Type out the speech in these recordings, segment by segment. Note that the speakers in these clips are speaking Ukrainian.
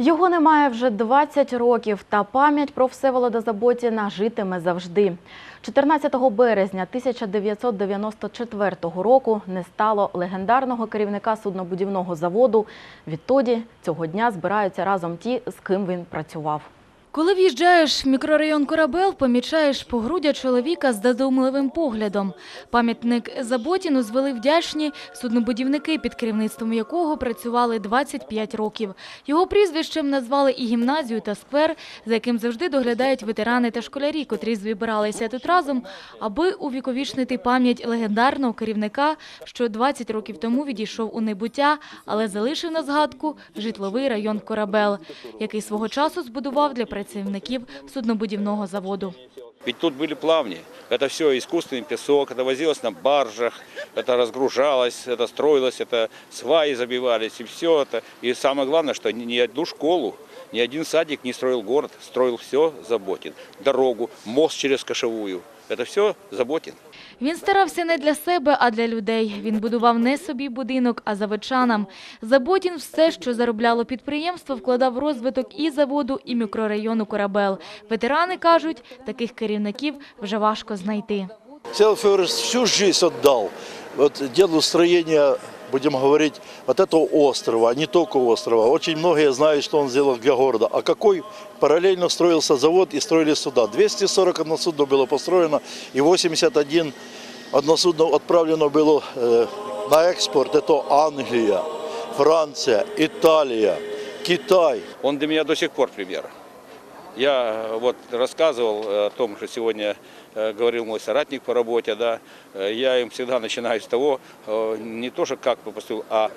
Його немає вже 20 років, та пам'ять про Всеволода Заботіна житиме завжди. 14 березня 1994 року не стало легендарного керівника суднобудівного заводу. Відтоді цього дня збираються разом ті, з ким він працював. Коли в'їжджаєш в мікрорайон Корабел, помічаєш погрудя чоловіка з задумливим поглядом. Пам'ятник Заботіну звели вдячні суднобудівники, під керівництвом якого працювали 25 років. Його прізвищем назвали і гімназію та сквер, за яким завжди доглядають ветерани та школярі, котрі збиралися тут разом, аби увіковічнити пам'ять легендарного керівника, що 20 років тому відійшов у небуття, але залишив на згадку житловий район Корабел, який свого часу збудував для працівників суднобудівного заводу. Ведь тут были плавни. Это все искусственный песок, это возилось на баржах, это разгружалось, это строилось, это сваи забивались, и все это. И самое главное, что ни ни одну школу, ни один садик не строил город, строил все Заботин. Дорогу, мост через Кошевую. Это все Заботін. Він старався не для себе, а для людей. Він будував не собі будинок, а заводчанам. Заботін все, що заробляло підприємство, вкладав в розвиток і заводу, і мікрорайону Корабел. Ветерани кажуть, таких керівників вже важко знайти. Федорович всю життя віддав. вот, делу строения, будем говорить, вот этого острова, а не только острова. Очень многие знают, что он сделал для города. А какой параллельно строился завод и строили суда. 241 судно было построено и 81 одно судно отправлено было э, на экспорт. Это Англия, Франция, Италия, Китай. Он для меня до сих пор пример. Я э, вот рассказывал э, о том, что сегодня э, говорил мой соратник по работе, да, э, я им всегда начинаю с того, э, не то, что как бы поступил, а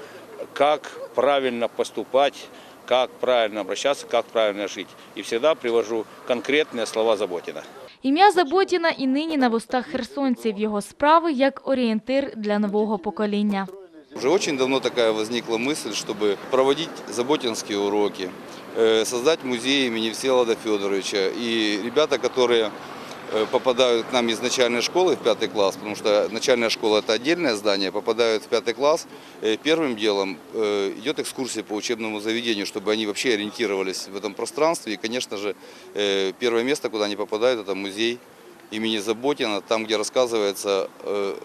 как правильно поступать, как правильно обращаться, как правильно жить. И всегда привожу конкретные слова Заботина. Ім'я Заботіна і нині на вустах херсонців. Його справи як орієнтир для нового покоління. Уже очень давно такая возникла мысль, чтобы проводить заботинские уроки, э, создать музей имени Всеволода Федоровича. И ребята, которые э, попадают к нам из начальной школы в пятый класс, потому что начальная школа – это отдельное здание, попадают в пятый класс, э, первым делом э, идет экскурсия по учебному заведению, чтобы они вообще ориентировались в этом пространстве. И, конечно же, э, первое место, куда они попадают – это музей имени Заботина, там, где рассказывается э,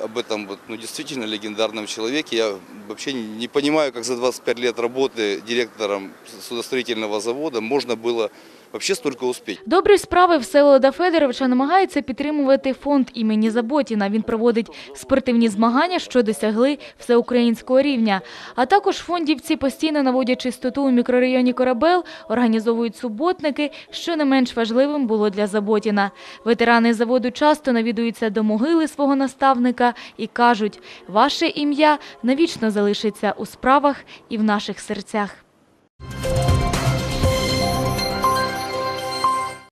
об этом вот, ну, действительно легендарном человеке. Я вообще не понимаю, как за 25 лет работы директором судостроительного завода можно было вообще столько успеть. Добрі справи Всеволода Федоровича намагається підтримувати фонд імені Заботіна. Він проводить спортивні змагання, що досягли всеукраїнського рівня. А також фондівці постійно наводять чистоту у мікрорайоні Корабел, організовують суботники, що не менш важливим було для Заботіна. Ветерани заводу часто навідуються до могили свого наставника і кажуть, ваше ім'я навічно залишиться у справах і в наших серцях.